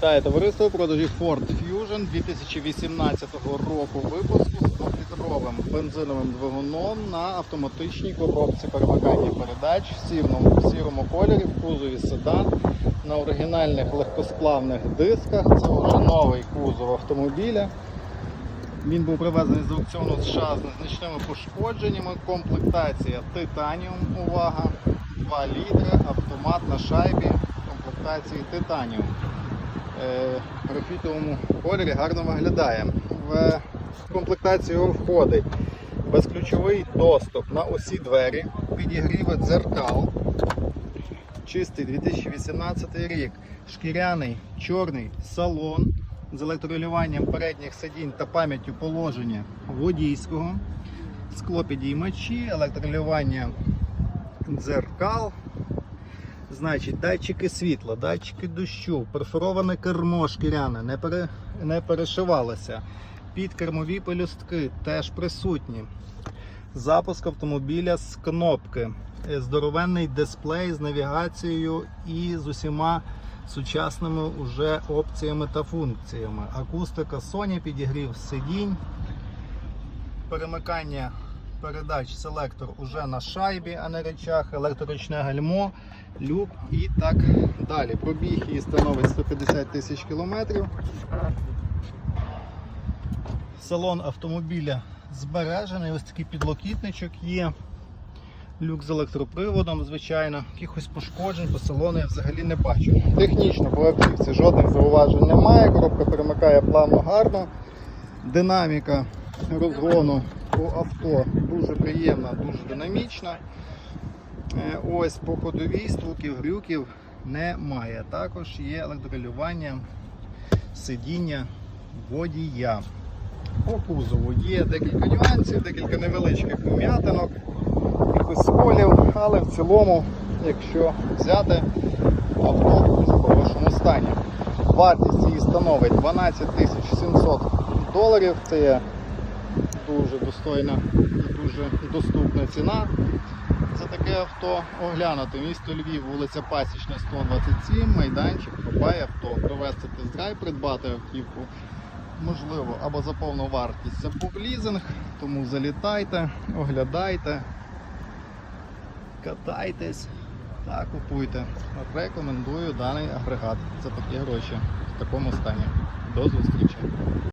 Вітаю товариство продажі Ford Fusion 2018 року випуску з 2-літровим бензиновим двигуном на автоматичній коробці перемикання передач в сірому, сірому кольорі в кузові седан на оригінальних легкосплавних дисках. Це вже новий кузов автомобіля. Він був привезений з аукціону США з незначними пошкодженнями. Комплектація Титаніум. Увага! 2 літри, автомат на шайбі комплектації Титаніум. Е, графітовому кольорі гарно виглядає. В комплектацію входить безключовий доступ на усі двері, підігріви дзеркал. Чистий 2018 рік, шкіряний чорний салон з електролюванням передніх сидінь та пам'яттю положення водійського, склопідіймачі, електролювання дзеркал, значить, датчики світла, датчики дощу, перфороване кермо шкіряне, не, пере, не перешивалося. Підкермові пелюстки теж присутні. Запуск автомобіля з кнопки, Е, здоровенний дисплей з навігацією і з усіма сучасними уже опціями та функціями. Акустика Sony, підігрів сидінь, перемикання передач селектор уже на шайбі, а не речах, електроручне гальмо, люк і так далі. Пробіг її становить 150 тисяч кілометрів. Салон автомобіля збережений, ось такий підлокітничок є. Люк з електроприводом, звичайно, якихось пошкоджень по салону я взагалі не бачу. Технічно по автівці жодних зауважень немає. Коробка перемикає плавно гарно. Динаміка розгону по авто дуже приємна, дуже динамічна. Е, Ось по ходовій стуків, грюків немає. Також є електролювання сидіння водія. По кузову є декілька нюансів, декілька невеличких вм'ятинок, якихось сколів, але в цілому, якщо взяти авто в хорошому стані. Вартість її становить 12 700 доларів. Це дуже достойна і дуже доступна ціна за таке авто. Оглянути місто Львів, вулиця Пасічна, 127, майданчик, Хопай авто, провести тест-драйв, придбати автівку. Можливо, або за повну вартість в лізинг, тому залітайте, оглядайте, катайтесь та купуйте. Рекомендую даний агрегат за такі гроші в такому стані. До зустрічі!